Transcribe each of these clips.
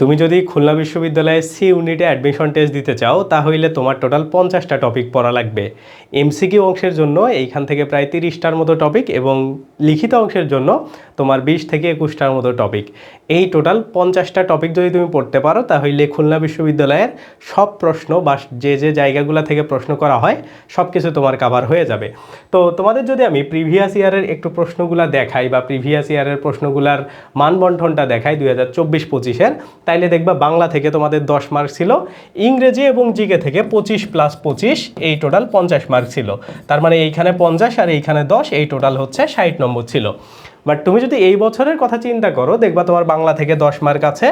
তুমি যদি খুলনা বিশ্ববিদ্যালয়ে সি ইউনিটে অ্যাডমিশন টেস্ট দিতে চাও, তাহলে তোমার টোটাল পঞ্চাশটা টপিক পড়া লাগবে। এমসিকিউ অংশের জন্য এইখান থেকে প্রায় তিরিশটার মতো টপিক এবং লিখিত অংশের জন্য তোমার বিশ থেকে একুশটার মতো টপিক এই টোটাল পঞ্চাশটা টপিক যদি তুমি পড়তে পারো, তাহলে খুলনা বিশ্ববিদ্যালয়ের সব প্রশ্ন বা যে যে জায়গাগুলো থেকে প্রশ্ন করা হয় সব কিছু তোমার কাভার হয়ে যাবে। তো তোমাদের যদি আমি প্রিভিয়াস ইয়ারের একটু প্রশ্নগুলো দেখাই বা প্রিভিয়াস ইয়ারের প্রশ্নগুলার মানবন্ঠনটা দেখাই দুই হাজার চব্বিশ পঁচিশের, তাইলে দেখবা বাংলা থেকে তোমাদের দশ মার্ক ছিল, ইংরেজি এবং জিকে থেকে পঁচিশ প্লাস পঁচিশ, এই টোটাল পঞ্চাশ মার্ক ছিল। তার মানে এইখানে পঞ্চাশ আর এইখানে দশ, এই টোটাল হচ্ছে ষাট নম্বর ছিল। বাট তুমি যদি এই বছরের কথা চিন্তা করো, দেখবা তোমার বাংলা থেকে দশ মার্ক আছে,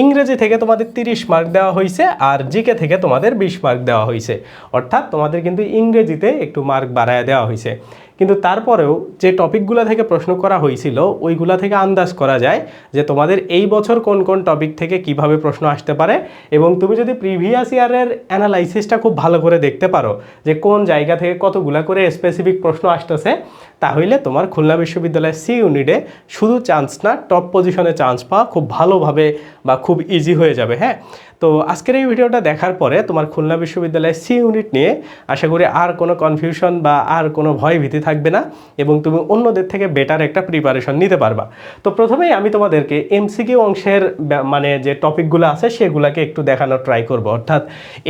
ইংরেজি থেকে তোমাদের তিরিশ মার্ক দেওয়া হয়েছে আর জিকে থেকে তোমাদের বিশ মার্ক দেওয়া হয়েছে অর্থাৎ তোমাদের কিন্তু ইংরেজিতে একটু মার্ক বাড়ায় দেওয়া হয়েছে কিন্তু তারপরেও যে টপিকগুলো থেকে প্রশ্ন করা হয়েছিল, ওইগুলা থেকে আন্দাজ করা যায় যে তোমাদের এই বছর কোন কোন টপিক থেকে কীভাবে প্রশ্ন আসতে পারে এবং তুমি যদি প্রিভিয়াস ইয়ারের অ্যানালাইসিসটা খুব ভালো করে দেখতে পারো যে কোন জায়গা থেকে কতগুলা করে স্পেসিফিক প্রশ্ন আসতেছে, তাহলে তোমার খুলনা বিশ্ববিদ্যালয়ের সি ইউনিটে শুধু চান্স না টপ পজিশনে চান্স পাওয়া খুব ভালোভাবে বা খুব ইজি হয়ে যাবে হ্যাঁ? তো আজকের এই ভিডিওটা দেখার পরে তোমার খুলনা বিশ্ববিদ্যালয়ের সি ইউনিট নিয়ে আশা করি আর কোনো কনফিউশন বা আর কোনো ভয় ভীতি থাকবে না এবং তুমি অন্যদের থেকে বেটার একটা প্রিপারেশন নিতে পারবা। তো প্রথমেই আমি তোমাদেরকে এমসিকিউ অংশের মানে যে টপিকগুলো আছে সেগুলোকে একটু দেখানোর ট্রাই করব। অর্থাৎ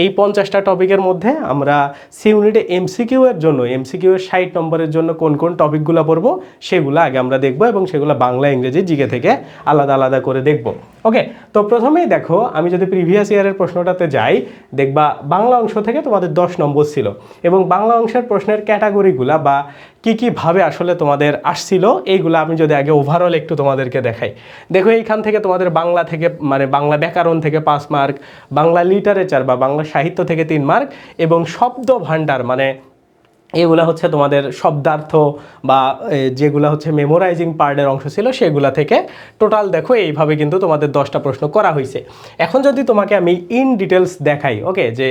এই পঞ্চাশটা টপিকের মধ্যে আমরা সি ইউনিটে এমসিকিউ এর জন্য এমসিকিউ এর ষাট নম্বরের জন্য কোন কোন টপিকগুলো পড়ব সেগুলো আগে আমরা দেখব এবং সেগুলো বাংলা, ইংরেজি, জিকে থেকে আলাদা আলাদা করে দেখব। ওকে তো প্রথমেই দেখো, আমি যদি প্রিভিয়াস ইয়ারের প্রশ্নটাতে যাই, দেখবা বাংলা অংশ থেকে তোমাদের দশ নম্বর ছিল এবং বাংলা অংশের প্রশ্নের ক্যাটাগরিগুলা বা কী কীভাবে আসলে তোমাদের আসছিল, এইগুলো আমি যদি আগে ওভারঅল একটু তোমাদেরকে দেখাই। দেখো, এইখান থেকে তোমাদের বাংলা থেকে মানে বাংলা ব্যাকরণ থেকে পাঁচ মার্ক বাংলা লিটারেচার বা বাংলা সাহিত্য থেকে তিন মার্ক এবং শব্দ ভাণ্ডার মানে এগুলা হচ্ছে তোমাদের শব্দার্থ বা যেগুলা হচ্ছে মেমোরাইজিং পার্টের অংশ ছিল সেগুলা থেকে টোটাল দেখো, এইভাবে কিন্তু তোমাদের দশটা প্রশ্ন করা হয়েছে এখন যদি তোমাকে আমি ইন ডিটেলস দেখাই ওকে যে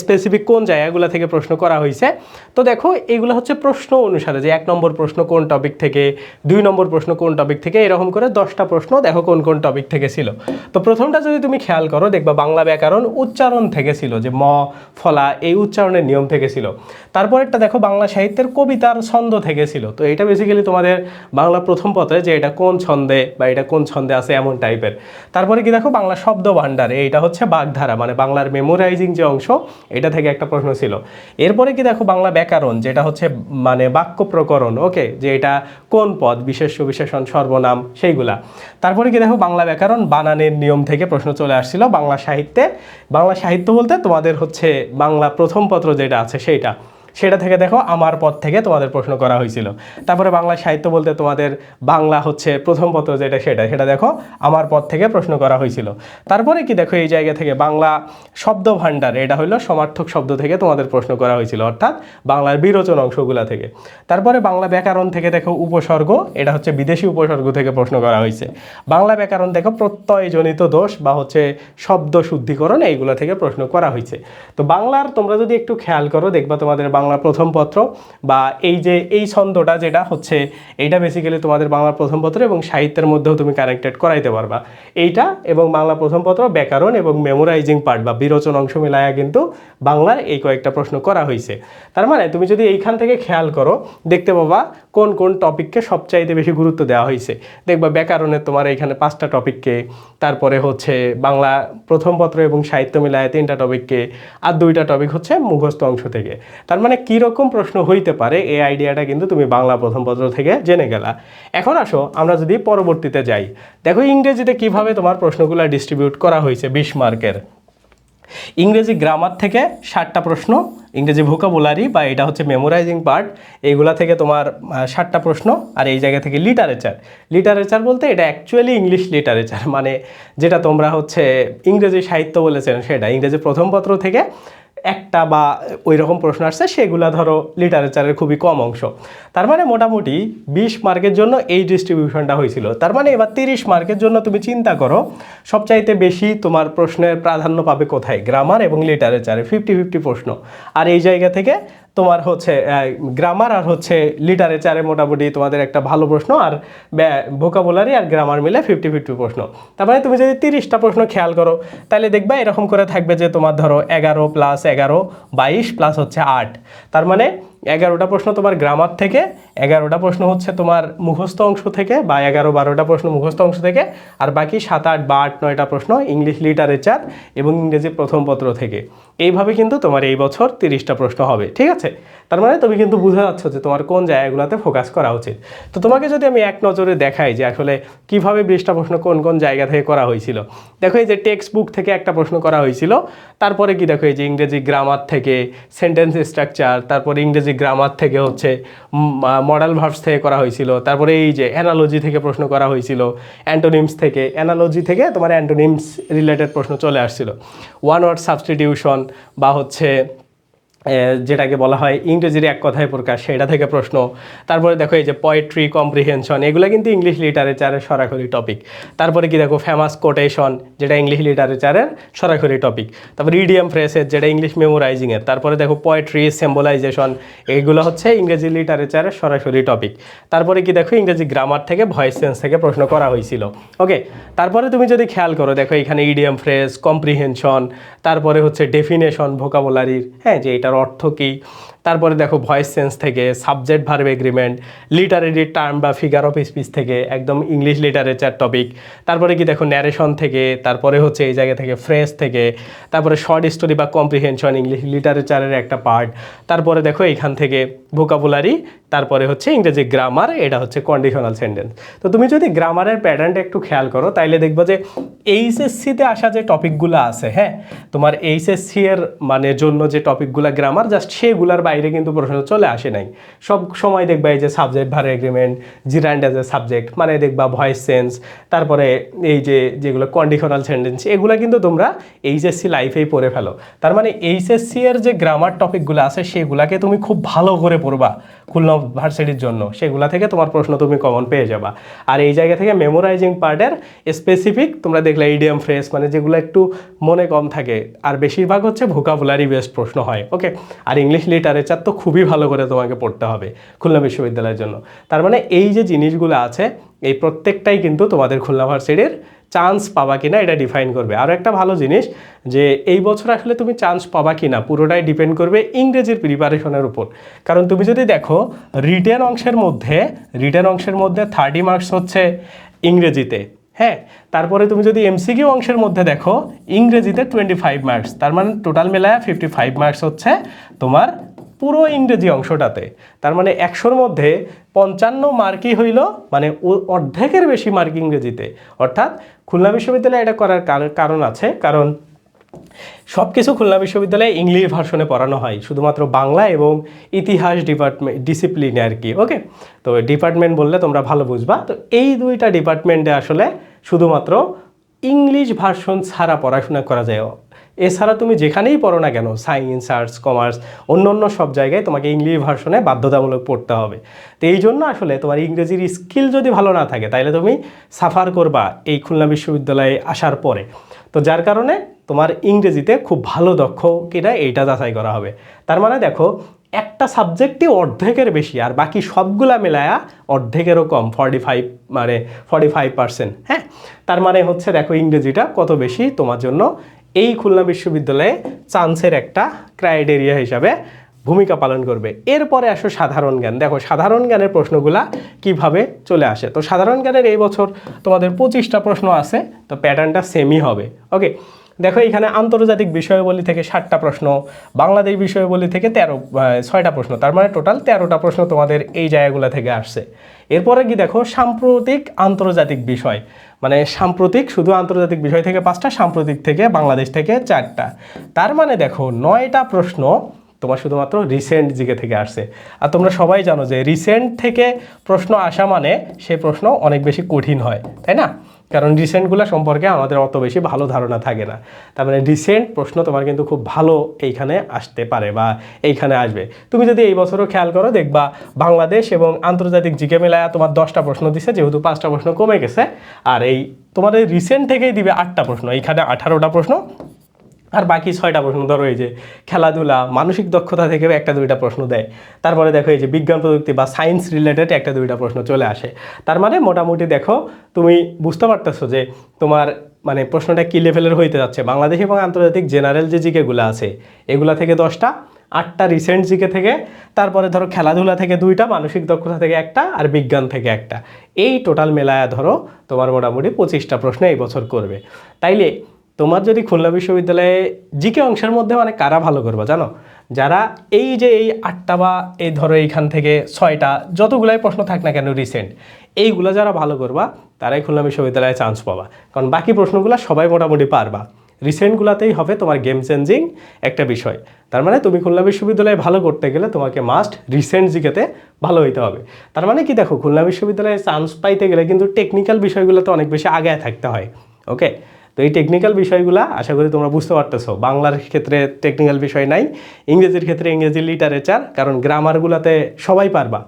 স্পেসিফিক কোন জায়গাগুলো থেকে প্রশ্ন করা হয়েছে তো দেখো, এগুলো হচ্ছে প্রশ্ন অনুসারে, যে এক নম্বর প্রশ্ন কোন টপিক থেকে, দুই নম্বর প্রশ্ন কোন টপিক থেকে, এরকম করে দশটা প্রশ্ন দেখো কোন কোন টপিক থেকে ছিল। তো প্রথমটা যদি তুমি খেয়াল করো, দেখবা বাংলা ব্যাকরণ উচ্চারণ থেকে ছিল, যে ম, ফলা, এই উচ্চারণের নিয়ম থেকে ছিল। তারপরেরটা দেখো বাংলা সাহিত্যের কবিতার ছন্দ থেকে ছিল তো এটা বেসিক্যালি তোমাদের বাংলা প্রথম পথে যে এটা কোন ছন্দে বা এটা কোন ছন্দে আছে এমন টাইপের। তারপরে কি দেখো, বাংলা শব্দ ভাণ্ডার, এইটা হচ্ছে বাগধারা মানে বাংলার মেমোরাইজিং যে অংশ, এটা থেকে একটা প্রশ্ন ছিল। এরপরে কি দেখো, বাংলা ব্যাকরণ, যেটা হচ্ছে মানে বাক্য প্রকরণ ওকে যে এটা কোন পদ, বিশেষ্য, বিশেষণ, সর্বনাম, সেইগুলা। তারপরে কি দেখো, বাংলা ব্যাকরণ, বানানের নিয়ম থেকে প্রশ্ন চলে আসছিল বাংলা সাহিত্যে। বাংলা সাহিত্য বলতে তোমাদের হচ্ছে বাংলা প্রথম পত্র যেটা আছে সেইটা। সেটা থেকে দেখো আমার পদ থেকে তোমাদের প্রশ্ন করা হয়েছিল। তারপরে বাংলা সাহিত্য বলতে তোমাদের বাংলা হচ্ছে প্রথম পত্র যেটা সেটা সেটা দেখো আমার পদ থেকে প্রশ্ন করা হয়েছিল। তারপরে কি দেখো এই জায়গা থেকে বাংলা শব্দ ভাণ্ডার এটা হলো সমার্থক শব্দ থেকে তোমাদের প্রশ্ন করা হয়েছিল, অর্থাৎ বাংলার বিরোচন অংশগুলা থেকে। তারপরে বাংলা ব্যাকরণ থেকে দেখো উপসর্গ, এটা হচ্ছে বিদেশি উপসর্গ থেকে প্রশ্ন করা হয়েছে। বাংলা ব্যাকরণ দেখো প্রত্যয়জনিত দোষ বা হচ্ছে শব্দ শুদ্ধিকরণ, এইগুলো থেকে প্রশ্ন করা হয়েছে। তো বাংলার তোমরা যদি একটু খেয়াল করো, দেখবা তোমাদের বাংলা প্রথম পত্র বা এই যে এই ছন্দটা যেটা হচ্ছে, এইটা বেসিক্যালি তোমাদের বাংলা প্রথম পত্র এবং সাহিত্যের মধ্যেও তুমি কানেক্টেড করাইতে পারবা। এইটা এবং বাংলা প্রথম পত্র, ব্যাকরণ এবং মেমোরাইজিং পার্ট বা বিরোচন অংশ মিলায়া কিন্তু বাংলার এই কয়েকটা প্রশ্ন করা হয়েছে তার মানে তুমি যদি এইখান থেকে খেয়াল করো, দেখতে পাবা কোন কোন টপিককে সবচাইতে বেশি গুরুত্ব দেওয়া হয়েছে দেখবা ব্যাকরণের তোমার এইখানে পাঁচটা টপিককে তারপরে হচ্ছে বাংলা প্রথম পত্র এবং সাহিত্য মিলায় তিনটা টপিককে আর দুইটা টপিক হচ্ছে মুখস্থ অংশ থেকে। তার মানে কীরকম প্রশ্ন হইতে পারে এই আইডিয়াটা কিন্তু তুমি বাংলা প্রথম পত্র থেকে জেনে গেলা। এখন আসো, আমরা যদি পরবর্তীতে যাই। দেখো ইংরেজিতে কীভাবে তোমার প্রশ্নগুলো ডিস্ট্রিবিউট করা হয়েছে বিশ মার্কের। ইংরেজি গ্রামার থেকে ষাটটা প্রশ্ন, ইংরেজি ভোকাবুলারি বা এটা হচ্ছে মেমোরাইজিং পার্ট এইগুলা থেকে তোমার ষাটটা প্রশ্ন আর এই জায়গা থেকে লিটারেচার লিটারেচার বলতে এটা অ্যাকচুয়ালি ইংলিশ লিটারেচার মানে যেটা তোমরা হচ্ছে ইংরেজি সাহিত্য বলেছেন সেটা। ইংরেজি প্রথম পত্র থেকে একটা বা ওই রকম প্রশ্ন আসছে, সেগুলো ধরো লিটারেচারের খুবই কম অংশ। তার মানে মোটামুটি বিশ মার্কের জন্য এই ডিস্ট্রিবিউশনটা হয়েছিল। তার মানে এবার তিরিশ মার্কের জন্য তুমি চিন্তা করো, সবচাইতে বেশি তোমার প্রশ্নের প্রাধান্য পাবে কোথায়? গ্রামার এবং লিটারেচারে ফিফটি ফিফটি প্রশ্ন। আর এই জায়গা থেকে তোমার হচ্ছে গ্রামার আর হচ্ছে লিটারেচারে মোটামুটি তোমাদের একটা ভালো প্রশ্ন আর ভোকাবুলারি আর গ্রামার মিলে ফিফটি ফিফটি প্রশ্ন। তার মানে তুমি যদি তিরিশটা প্রশ্ন খেয়াল করো, তাহলে দেখবা এরকম করে থাকবে যে তোমার ধরো এগারো প্লাস এগারো, বাইশ প্লাস হচ্ছে আট। তার মানে এগারোটা প্রশ্ন তোমার গ্রামার থেকে, এগারোটা প্রশ্ন হচ্ছে তোমার মুখস্থ অংশ থেকে বা এগারো বারোটা প্রশ্ন মুখস্থ অংশ থেকে, আর বাকি সাত, আট বা আট, নয়টা প্রশ্ন ইংলিশ লিটারেচার এবং ইংরেজি প্রথম পত্র থেকে। এইভাবে কিন্তু তোমার এই বছর তিরিশটা প্রশ্ন হবে, ঠিক আছে? তার মানে তুমি কিন্তু বুঝে যাচ্ছ যে তোমার কোন জায়গাগুলোতে ফোকাস করা উচিত। তো তোমাকে যদি আমি এক নজরে দেখাই যে আসলে কীভাবে বিশটা প্রশ্ন কোন কোন জায়গা থেকে করা হয়েছিল। দেখো এই যে টেক্সট বুক থেকে একটা প্রশ্ন করা হয়েছিল, তারপরে কি দেখো এই যে ইংরেজি গ্রামার থেকে সেন্টেন্স স্ট্রাকচার তারপরে ইংরেজি গ্রামার থেকে হচ্ছে মডেল ভার্বস থেকে করা হয়েছিল, তারপরে এই যে অ্যানালজি থেকে প্রশ্ন করা হয়েছিল অ্যান্টোনিমস থেকে অ্যানালজি থেকে তোমার অ্যান্টোনিমস রিলেটেড প্রশ্ন চলে আসছিল। ওয়ান ওয়ার্ড সাবস্টিটিউশন বা হচ্ছে যেটাকে বলা হয় ইংরেজির এক কথায় প্রকাশ, সেটা থেকে প্রশ্ন। তারপরে দেখো এই যে পোয়েট্রি কম্প্রিহেনশন এগুলো কিন্তু ইংলিশ লিটারেচারের সরাসরি টপিক তারপরে কি দেখো ফেমাস কোটেশন যেটা ইংলিশ লিটারেচারের সরাসরি টপিক তারপর ইডিএম ফ্রেসেস যেটা ইংলিশ মেমোরাইজিংয়ের তারপরে দেখো পোয়েট্রি সিম্বলাইজেশন এগুলো হচ্ছে ইংরেজি লিটারেচারের সরাসরি টপিক তারপরে কি দেখো ইংরেজি গ্রামার থেকে ভয়েস সেন্স থেকে প্রশ্ন করা হয়েছিল। ওকে তারপরে তুমি যদি খেয়াল করো, দেখো এখানে ইডিয়াম ফ্রেস কম্প্রিহেনশন তারপরে হচ্ছে ডেফিনেশন ভোকাবুলারির হ্যাঁ যে এটার অর্থ কী? তারপরে দেখো ভয়েস সেন্স থেকে subject verb agreement literary term বা ফিগার অফ স্পিচ থেকে, একদম ইংলিশ লিটারেচার টপিক তারপরে কি দেখো ন্যারেশন থেকে, তারপরে হচ্ছে এই জায়গা থেকে ফ্রেশ থেকে, তারপরে শর্ট স্টোরি বা কম্প্রিহেনশন ইংলিশ লিটারেচারের একটা পার্ট তারপরে দেখো এইখান থেকে ভোকাবুলারি তারপরে হচ্ছে ইংরেজি গ্রামার এটা হচ্ছে কন্ডিশনাল সেন্টেন্স তো তুমি যদি গ্রামারের প্যাটার্নটা একটু খেয়াল করো, তাইলে দেখব যে এইচএসসিতে আসা যে টপিকগুলো আছে হ্যাঁ? তোমার এইচএসসি এর মানে জন্য যে টপিকগুলো গ্রামার জাস্ট সেগুলোর বাইরে কিন্তু প্রশ্ন চলে আসে নাই। সব সময় দেখবা এই যে subject verb agreement gerund as a subject মানে দেখবা ভয়েস সেন্স তারপরে এই যে যেগুলো কন্ডিশনাল সেন্টেন্স এগুলো কিন্তু তোমরা এইচএসসি লাইফেই পড়ে ফেলো। তার মানে এইচএসসি এর যে গ্রামার টপিকগুলো আছে, সেগুলাকে তুমি খুব ভালো করে পড়বা। খুলনা ভার্সিটির জন্য। সেগুলা থেকে তোমার প্রশ্ন তুমি কমন পেয়ে যাবা। আর এই জায়গা থেকে মেমোরাইজিং পার্টের স্পেসিফিক তোমরা দেখলে ইডিএম ফ্রেস মানে যেগুলো একটু মনে কম থাকে। আর বেশিরভাগ হচ্ছে ভোকাবুলারি বেসড প্রশ্ন হয় ওকে আর ইংলিশ লিটারেচার তো খুবই ভালো করে তোমাকে পড়তে হবে খুলনা বিশ্ববিদ্যালয়ের জন্য। তার মানে এই যে জিনিসগুলো আছে, এই প্রত্যেকটাই কিন্তু তোমাদের খুলনা ভার্সিটির চান্স পাবা কিনা এটা ডিফাইন করবে। আর একটা ভালো জিনিস যে এই বছর আসলে তুমি চান্স পাবা কিনা পুরোটাই ডিপেন্ড করবে ইংরেজির প্রিপারেশনের উপর। কারণ তুমি যদি দেখো রিটেন অংশের মধ্যে রিটেন অংশের মধ্যে থার্টি মার্কস হচ্ছে ইংরেজিতে হ্যাঁ? তারপরে তুমি যদি এমসিকিউ অংশের মধ্যে দেখো, ইংরেজিতে টোয়েন্টি ফাইভ মার্কস তার মানে টোটাল মেলায় ফিফটি ফাইভ মার্কস হচ্ছে তোমার পুরো ইংরেজি অংশটাতে। তার মানে একশোর মধ্যে পঞ্চান্ন মার্কই হইল মানে অর্ধেকের বেশি মার্ক ইংরেজিতে। অর্থাৎ খুলনা বিশ্ববিদ্যালয়ে এটা করার কার- কারণ আছে। কারণ সব কিছু খুলনা বিশ্ববিদ্যালয়ে ইংলিশ ভার্সনে পড়ানো হয়। শুধুমাত্র বাংলা এবং ইতিহাস ডিপার্টমেন্ট ডিসিপ্লিনে আর কি, ওকে? তো ডিপার্টমেন্ট বললে তোমরা ভালো বুঝবা। তো এই দুইটা ডিপার্টমেন্টে আসলে শুধুমাত্র ইংলিশ ভার্সন ছাড়া পড়াশোনা করা যায়। এছাড়া তুমি যেখানেই পড়ো না কেন সায়েন্স আর্টস কমার্স অন্য অন্য সব জায়গায় তোমাকে ইংলিশ ভার্সনে বাধ্যতামূলক পড়তে হবে। তো এই জন্য আসলে তোমার ইংরেজির স্কিল যদি ভালো না থাকে তাহলে তুমি সাফার করবা এই খুলনা বিশ্ববিদ্যালয়ে আসার পরে। তো যার কারণে তোমার ইংরেজিতে খুব ভালো দক্ষ কিনা এইটা যাচাই করা হবে। তার মানে দেখো, একটা সাবজেক্টই অর্ধেকের বেশি আর বাকি সবগুলা মেলায়া অর্ধেকেরও কম ফর্টি ফাইভ মানে ফর্টি ফাইভ পার্সেন্ট হ্যাঁ? তার মানে হচ্ছে দেখো ইংরেজিটা কত বেশি তোমার জন্য এই খুলনা বিশ্ববিদ্যালয়ে চান্সের একটা ক্রাইটেরিয়া হিসাবে ভূমিকা পালন করবে। এরপরে আসো সাধারণ জ্ঞান। দেখো, সাধারণ জ্ঞানের প্রশ্নগুলা কীভাবে চলে আসে? তো সাধারণ জ্ঞানের এই বছর তোমাদের পঁচিশটা প্রশ্ন আছে, তো প্যাটার্নটা সেমই হবে। ওকে দেখো, এখানে আন্তর্জাতিক বিষয়াবলী থেকে ষাটটা প্রশ্ন, বাংলাদেশ বিষয়াবলী থেকে তেরো ছয়টা প্রশ্ন, তার মানে টোটাল তেরোটা প্রশ্ন তোমাদের এই জায়গাগুলো থেকে আসছে। এরপরে কি দেখো, সাম্প্রতিক আন্তর্জাতিক বিষয় মানে সাম্প্রতিক শুধু আন্তর্জাতিক বিষয় থেকে পাঁচটা, সাম্প্রতিক থেকে বাংলাদেশ থেকে চারটা। তার মানে দেখো, নয়টা প্রশ্ন তোমার শুধুমাত্র রিসেন্ট জিকে থেকে আসছে। আর তোমরা সবাই জানো যে রিসেন্ট থেকে প্রশ্ন আসা মানে সেই প্রশ্ন অনেক বেশি কঠিন হয়, তাই না? কারণ রিসেন্টগুলো সম্পর্কে আমাদের অত বেশি ভালো ধারণা থাকে না। তার মানে রিসেন্ট প্রশ্ন তোমার কিন্তু খুব ভালো এইখানে আসতে পারে বা এইখানে আসবে। তুমি যদি এই বছরও খেয়াল করো, দেখবা বাংলাদেশ এবং আন্তর্জাতিক জিকে মেলায় তোমার দশটা প্রশ্ন দিছে, যেহেতু পাঁচটা প্রশ্ন কমে গেছে। আর এই তোমাদের রিসেন্ট থেকেই দিবে আটটা প্রশ্ন, এইখানে আঠারোটা প্রশ্ন আর বাকি ছয়টা প্রশ্ন ধরো এই যে খেলাধুলা, মানসিক দক্ষতা থেকেও একটা দুইটা প্রশ্ন দেয়। তারপরে দেখো এই যে বিজ্ঞান প্রযুক্তি বা সায়েন্স রিলেটেড একটা দুইটা প্রশ্ন চলে আসে। তার মানে মোটামুটি দেখো তুমি বুঝতে পারতেছো যে তোমার মানে প্রশ্নটা কী লেভেলের হইতে যাচ্ছে? বাংলাদেশ এবং আন্তর্জাতিক জেনারেল যে জিকেগুলো আছে, এগুলা থেকে দশটা, আটটা রিসেন্ট জিকে থেকে, তারপরে ধরো খেলাধুলা থেকে দুইটা, মানসিক দক্ষতা থেকে একটা আর বিজ্ঞান থেকে একটা। এই টোটাল মেলায়া ধরো তোমার মোটামুটি পঁচিশটা প্রশ্ন এই বছর করবে। তাইলে তোমার যদি খুলনা বিশ্ববিদ্যালয়ে জিকে অংশের মধ্যে মানে কারা ভালো করবে জানো? যারা এই যে এই আটটা বা এই ধরো এইখান থেকে ছয়টা যতগুলাই প্রশ্ন থাক না কেন রিসেন্ট এইগুলো যারা ভালো করবা, তারাই খুলনা বিশ্ববিদ্যালয়ে চান্স পাবা। কারণ বাকি প্রশ্নগুলো সবাই মোটামুটি পারবা। রিসেন্টগুলোতেই হবে তোমার গেম চেঞ্জিং একটা বিষয়। তার মানে তুমি খুলনা বিশ্ববিদ্যালয়ে ভালো করতে গেলে তোমাকে মাস্ট রিসেন্ট জিকেতে ভালো হইতে হবে। তার মানে কি দেখো, খুলনা বিশ্ববিদ্যালয়ে চান্স পাইতে গেলে কিন্তু টেকনিক্যাল বিষয়গুলোতে অনেক বেশি আগায় থাকতে হয়। ওকে তো এই টেকনিক্যাল বিষয়গুলো আশা করি তোমরা বুঝতে পারতেছো। বাংলার ক্ষেত্রে টেকনিক্যাল বিষয় নাই, ইংরেজির ক্ষেত্রে ইংরেজি লিটারেচার কারণ গ্রামারগুলোতে সবাই পারবা।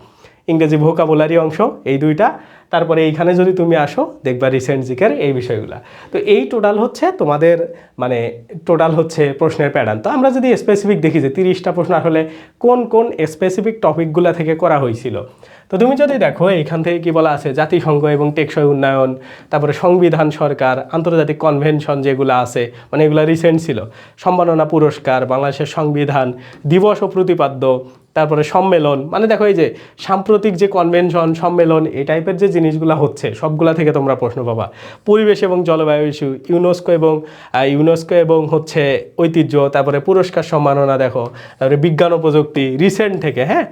ইংরেজি ভোকাবুলারি অংশ, এই দুইটা। তারপরে এইখানে যদি তুমি আসো, দেখবা রিসেন্ট জিকের এই বিষয়গুলো। তো এই টোটাল হচ্ছে তোমাদের মানে টোটাল হচ্ছে প্রশ্নের প্যাটার্ন তো আমরা যদি স্পেসিফিক দেখি যে তিরিশটা প্রশ্ন আসলে কোন কোন স্পেসিফিক টপিকগুলো থেকে করা হয়েছিল। তো তুমি যদি দেখো, এইখান থেকে কি বলা আছে, জাতিসংঘ এবং টেকসই উন্নয়ন, তারপরে সংবিধান সরকার, আন্তর্জাতিক কনভেনশন যেগুলো আছে মানে এগুলো রিসেন্ট ছিল, সম্মাননা পুরস্কার, বাংলাদেশের সংবিধান, দিবস ও প্রতিপাদ্য, তারপরে সম্মেলন মানে দেখো এই যে সাম্প্রতিক যে কনভেনশন, সম্মেলন, এই টাইপের যে জিনিসগুলো হচ্ছে, সবগুলা থেকে তোমরা প্রশ্ন পাবা। পরিবেশ এবং জলবায়ু ইস্যু ইউনেস্কো এবং ইউনেস্কো এবং হচ্ছে ঐতিহ্য, তারপরে পুরস্কার সম্মাননা দেখো, তারপরে বিজ্ঞান ও প্রযুক্তি রিসেন্ট থেকে হ্যাঁ?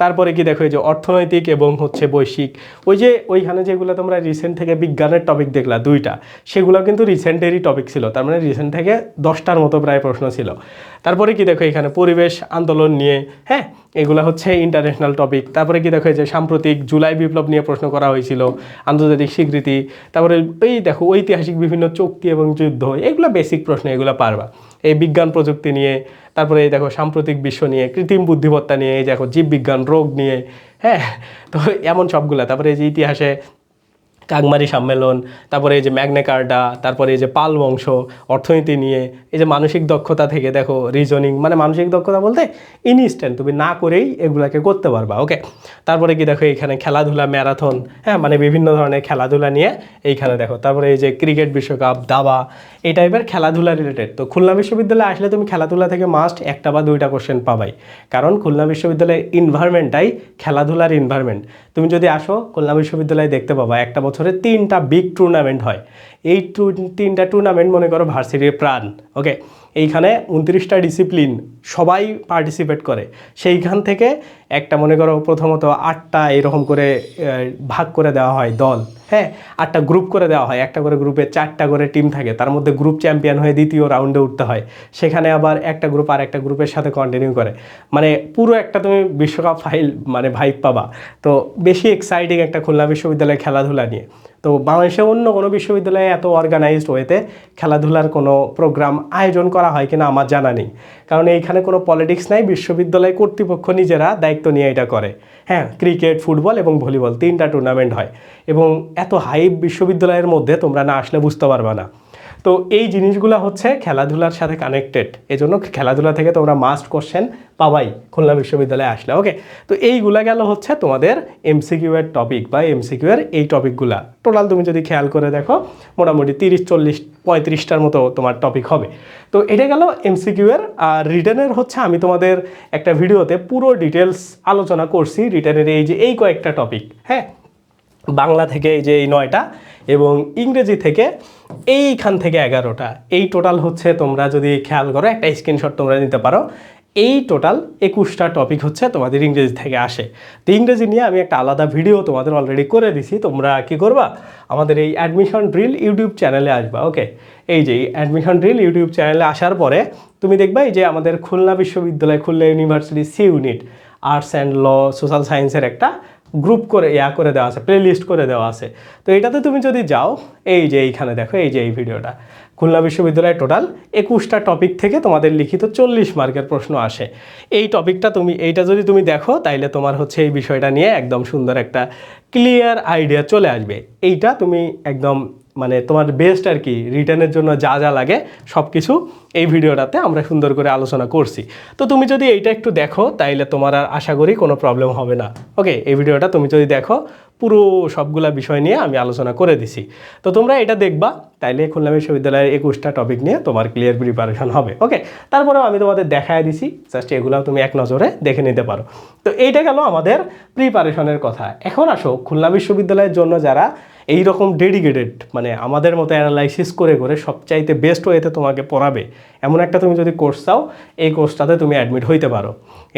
তারপরে কি দেখো এই যে অর্থনৈতিক এবং হচ্ছে বৈশ্বিক, ওই যে ওইখানে যেগুলো তোমরা রিসেন্ট থেকে বিজ্ঞানের টপিক দেখলা দুইটা, সেগুলো কিন্তু রিসেন্টেরই টপিক ছিল, তার মানে রিসেন্ট থেকে দশটার মতো প্রায় প্রশ্ন ছিল। তারপরে কি দেখো এখানে পরিবেশ আন্দোলন নিয়ে হ্যাঁ এগুলো হচ্ছে ইন্টারন্যাশনাল টপিক তারপরে কি দেখো যে সাম্প্রতিক জুলাই বিপ্লব নিয়ে প্রশ্ন করা হয়েছিল, আন্তর্জাতিক স্বীকৃতি, তারপরে এই দেখো ঐতিহাসিক বিভিন্ন চুক্তি এবং যুদ্ধ, এগুলো বেসিক প্রশ্ন এগুলো পারবা। এই বিজ্ঞান প্রযুক্তি নিয়ে, তারপরে এই দেখো সাম্প্রতিক বিশ্ব নিয়ে, কৃত্রিম বুদ্ধিমত্তা নিয়ে, এই দেখো জীববিজ্ঞান রোগ নিয়ে হ্যাঁ? তো এমন সবগুলা। তারপরে এই যে ইতিহাসে কাকমারি সম্মেলন, তারপরে এই যে ম্যাগনা কার্টা তারপরে এই যে পাল বংশ, অর্থনীতি নিয়ে, এই যে মানসিক দক্ষতা থেকে দেখো রিজনিং মানে মানসিক দক্ষতা বলতে ইনস্ট্যান্ট তুমি না করেই এগুলাকে করতে পারবা ওকে তারপরে কি দেখো এখানে খেলাধুলা ম্যারাথন হ্যাঁ? মানে বিভিন্ন ধরনের খেলাধুলা নিয়ে এইখানে দেখো। তারপরে এই যে ক্রিকেট বিশ্বকাপ, দাবা এই টাইপের খেলাধুলা রিলেটেড তো খুলনা বিশ্ববিদ্যালয়ে আসলে তুমি খেলাধুলা থেকে মাস্ট একটা বা দুইটা কোশ্চেন পাবাই। কারণ খুলনা বিশ্ববিদ্যালয়ের ইনভারমেন্টটাই খেলাধুলার ইনভারমেন্ট তুমি যদি আসো, খুলনা বিশ্ববিদ্যালয়ে দেখতে পাবা একটা বছরে তিনটা বিগ টুর্নামেন্ট হয়। এই তিনটা টুর্নামেন্ট মনে করো ভার্সিটির প্রাণ ওকে এইখানে উনত্রিশটা ডিসিপ্লিন সবাই পার্টিসিপেট করে। সেইখান থেকে একটা মনে করো প্রথমত আটটা এরকম করে ভাগ করে দেওয়া হয় দল হ্যাঁ? আটটা গ্রুপ করে দেওয়া হয়। একটা করে গ্রুপে চারটা করে টিম থাকে। তার মধ্যে গ্রুপ চ্যাম্পিয়ন হয়ে দ্বিতীয় রাউন্ডে উঠতে হয়। সেখানে আবার একটা গ্রুপ আর একটা গ্রুপের সাথে কন্টিনিউ করে। মানে পুরো একটা তুমি বিশ্বকাপ ফাইল মানে ভাইব পাবা। তো বেশি এক্সাইটিং একটা খুলনা বিশ্ববিদ্যালয়ে খেলাধুলা নিয়ে। তো বাংলাদেশে অন্য কোনো বিশ্ববিদ্যালয়ে এত অর্গানাইজড ওয়েতে খেলাধুলার কোনো প্রোগ্রাম আয়োজন করা হয় কিনা আমার জানা নেই। কারণ এইখানে কোনো পলিটিক্স নাই, বিশ্ববিদ্যালয় কর্তৃপক্ষ নিজেরা দায়িত্ব নিয়ে এটা করে। হ্যাঁ ক্রিকেট ফুটবল এবং ভলিবল তিনটা টুর্নামেন্ট হয়। এবং এত হাই বিশ্ববিদ্যালয়ের মধ্যে তোমরা না আসলে বুঝতে পারবে না। তো এই জিনিসগুলো হচ্ছে খেলাধুলার সাথে কানেক্টেড এজন্য খেলাধুলা থেকে তোমরা মাস্ট কোশ্চেন পাবাই খুলনা বিশ্ববিদ্যালয়ে আসলে ওকে তো এইগুলা গেল হচ্ছে তোমাদের এমসিকিউ এর টপিক বা এমসিকিউ এর এই টপিকগুলা টোটাল তুমি যদি খেয়াল করে দেখো, মোটামুটি তিরিশ, চল্লিশ, পঁয়ত্রিশটার মতো তোমার টপিক হবে। তো এটা গেল এমসিকিউ এর, আর রিটার্নের হচ্ছে আমি তোমাদের একটা ভিডিওতে পুরো ডিটেলস আলোচনা করছি রিটার্নের এই যে, এই কয়েকটা টপিক হ্যাঁ? বাংলা থেকে এই যে এই নয়টা এবং ইংরেজি থেকে এইখান থেকে এগারোটা। এই টোটাল হচ্ছে তোমরা যদি খেয়াল করো, একটা স্ক্রিনশট তোমরা নিতে পারো। এই টোটাল একুশটা টপিক হচ্ছে তোমাদের ইংরেজি থেকে আসে। তো ইংরেজি নিয়ে আমি একটা আলাদা ভিডিও তোমাদের অলরেডি করে দিছি। তোমরা কি করবা? আমাদের এই অ্যাডমিশন ড্রিল ইউটিউব চ্যানেলে আসবা ওকে এই যে অ্যাডমিশন ড্রিল ইউটিউব চ্যানেলে আসার পরে তুমি দেখবা এই যে আমাদের খুলনা বিশ্ববিদ্যালয়, Khulna university C unit arts and law social সায়েন্সের একটা গ্রুপ করে, ইয়া করে দেওয়া আছে প্লে লিস্ট করে দেওয়া আছে। তো এটাতে তুমি যদি যাও, এই যে এইখানে দেখো, এই যে এই ভিডিওটা। খুলনা বিশ্ববিদ্যালয়ে টোটাল একুশটা টপিক থেকে তোমাদের লিখিত চল্লিশ মার্কের প্রশ্ন আসে। এই টপিকটা তুমি, এইটা যদি তুমি দেখো, তাইলে তোমার হচ্ছে এই বিষয়টা নিয়ে একদম সুন্দর একটা ক্লিয়ার আইডিয়া চলে আসবে। এইটা তুমি একদম মানে তোমার বেস্ট আর কি রিটার্নের জন্য যা যা লাগে সব কিছু এই ভিডিওটাতে আমরা সুন্দর করে আলোচনা করছি। তো তুমি যদি এইটা একটু দেখো, তাইলে তোমার আর আশা করি কোনো প্রবলেম হবে না। ওকে এই ভিডিওটা তুমি যদি দেখো, পুরো সবগুলা বিষয় নিয়ে আমি আলোচনা করে দিছি। তো তোমরা এটা দেখবা, তাইলে খুলনা বিশ্ববিদ্যালয়ের একুশটা টপিক নিয়ে তোমার ক্লিয়ার প্রিপারেশন হবে। ওকে তারপরেও আমি তোমাদের দেখায় দিছি জাস্ট এগুলাও তুমি এক নজরে দেখে নিতে পারো। তো এইটা গেল আমাদের প্রিপারেশনের কথা। এখন আসো, খুলনা বিশ্ববিদ্যালয়ের জন্য যারা এই রকম ডেডিকেটেড মানে আমাদের মতো অ্যানালাইসিস করে করে সবচাইতে বেস্ট ওয়েতে তোমাকে পড়াবে। এমন একটা তুমি যদি কোর্স চাও, এই কোর্সটাতে তুমি অ্যাডমিট হইতে পারো।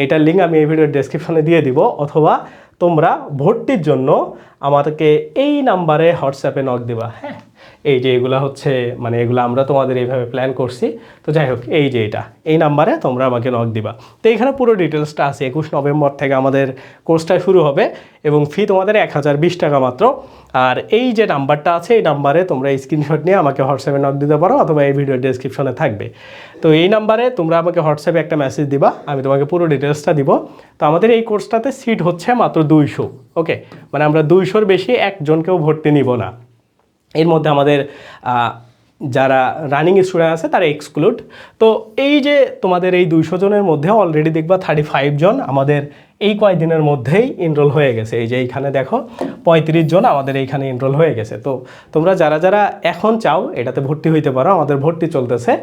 এটার লিঙ্ক আমি এই ভিডিওর ডেসক্রিপশনে দিয়ে দিব, অথবা তোমরা ভর্তির জন্য আমাকে এই নাম্বারে হোয়াটসঅ্যাপে নক দেবা হ্যাঁ? এই যে এগুলা হচ্ছে মানে এগুলো আমরা তোমাদের এইভাবে প্ল্যান করছি। তো যাই হোক, এই যে এটা, এই নাম্বারে তোমরা আমাকে নক দিবা। তো এখানে পুরো ডিটেলসটা আছে, একুশ নভেম্বর থেকে আমাদের কোর্সটা শুরু হবে এবং ফি তোমাদের এক হাজার বিশ টাকা মাত্র। আর এই যে নাম্বারটা আছে, এই নাম্বারে তোমরা স্ক্রিনশট নিয়ে আমাকে হোয়াটসঅ্যাপে নক দিতে পারো অথবা এই ভিডিও ডেসক্রিপশনে থাকবে। তো এই নাম্বারে তোমরা আমাকে হোয়াটসঅ্যাপে একটা মেসেজ দিবা, আমি তোমাকে পুরো ডিটেলসটা দিব। তো আমাদের এই কোর্সটাতে সিট হচ্ছে মাত্র দুইশো ওকে মানে আমরা দুইশোর বেশি একজনকেও ভর্তি নিব না। এর মধ্যে আমাদের যারা রানিং স্টুডেন্ট আছে, তারা এক্সক্লুড তো এই যে তোমাদের এই দুইশো জনের মধ্যে অলরেডি দেখবা থার্টি ফাইভ জন আমাদের এই কয়েকদিনের মধ্যেই এনরোল হয়ে গেছে। এই যে এইখানে দেখো, পঁয়ত্রিশ জন আমাদের এইখানে এনরোল হয়ে গেছে। তো তোমরা যারা যারা এখন চাও, এটাতে ভর্তি হইতে পারো। আমাদের ভর্তি চলতেছে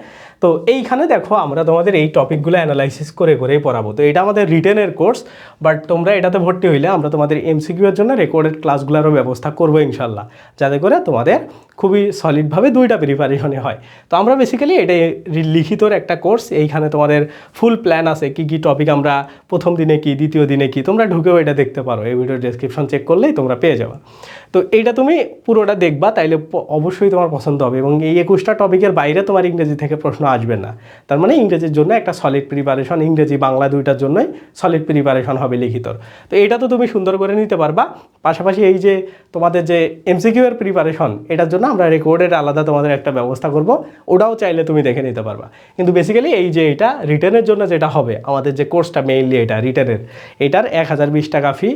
তো এইখানে দেখো আমরা তোমাদের এই টপিকগুলো অ্যানালাইসিস করে করেই পড়াবো। তো এটা আমাদের রিটেনের কোর্স বাট তোমরা এটাতে ভর্তি হইলে আমরা তোমাদের এমসিকিউ এর জন্য রেকর্ডেড ক্লাসগুলোরও ব্যবস্থা করব ইনশাল্লাহ যাতে করে তোমাদের খুবই সলিডভাবে দুইটা প্রিপারেশনে হয়। তো আমরা বেসিক্যালি এটা লিখিতর একটা কোর্স এইখানে তোমাদের ফুল প্ল্যান আছে, কি কি টপিক আমরা প্রথম দিনে কি, দ্বিতীয় দিনে কি, তোমরা ঢুকেও এটা দেখতে পারো। এই ভিডিও ডেসক্রিপশন চেক করলেই তোমরা পেয়ে যাবে। তো এইটা তুমি পুরোটা দেখবা, তাইলে অবশ্যই তোমার পছন্দ হবে এবং এই একুশটা টপিকের বাইরে তোমার ইংরেজি থেকে প্রশ্ন আসবে না। তার মানে ইংরেজির জন্য একটা সলিড প্রিপারেশন ইংরেজি বাংলা দুইটার জন্যই সলিড প্রিপারেশন হবে লিখিতর তো এটা তো তুমি সুন্দর করে নিতে পারবা। পাশাপাশি এই যে তোমাদের যে এমসিকিউ এর প্রিপারেশন এটার জন্য আমরা রেকর্ডের আলাদা তোমাদের একটা ব্যবস্থা করব। ওটাও চাইলে তুমি দেখে নিতে পারবা। কিন্তু বেসিক্যালি এই যে এটা রিটার্নের জন্য যেটা হবে, আমাদের যে কোর্সটা মেইনলি এটা রিটার্নের এটার এক হাজার বিশ টাকা ফি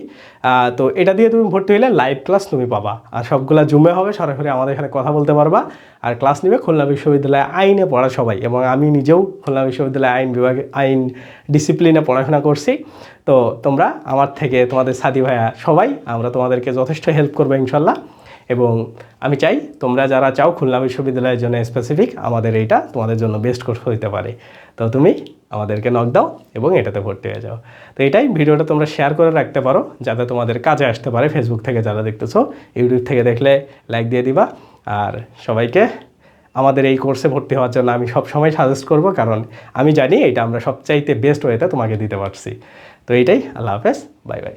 তো এটা দিয়ে তুমি ভর্তি হলে লাইভ ক্লাস তুমি পাবা। আর সবগুলা জুমে হবে, সরাসরি আমাদের এখানে কথা বলতে পারবা। আর ক্লাস নিবে খুলনা বিশ্ববিদ্যালয়ে আইনে পড়া সবাই এবং আমি নিজেও খুলনা বিশ্ববিদ্যালয়ে আইন বিভাগে, আইন ডিসিপ্লিনে পড়াশোনা করছি। তো তোমরা আমার থেকে, তোমাদের সাথী ভাইয়া সবাই, আমরা তোমাদেরকে যথেষ্ট হেল্প করব ইনশাল্লাহ। এবং আমি চাই তোমরা যারা চাও খুলনা বিশ্ববিদ্যালয়ের জন্য স্পেসিফিক আমাদের এইটা তোমাদের জন্য বেস্ট কোর্স হইতে পারে। তো তুমি আমাদেরকে নক দাও এবং এটাতে ভর্তি হয়ে যাও। তো এটাই ভিডিওটা তোমরা শেয়ার করে রাখতে পারো, যাতে তোমাদের কাজে আসতে পারে ফেসবুক থেকে যারা দেখতেছো। ইউটিউব থেকে দেখলে লাইক দিয়ে দিবা। আর সবাইকে আমাদের এই কোর্সে ভর্তি হওয়ার জন্য আমি সবসময় সাজেস্ট করব, কারণ আমি জানি এটা আমরা সবচাইতে বেস্ট ওয়েতে তোমাকে দিতে পারছি। তো এইটাই আল্লাহ হাফেজ বাই বাই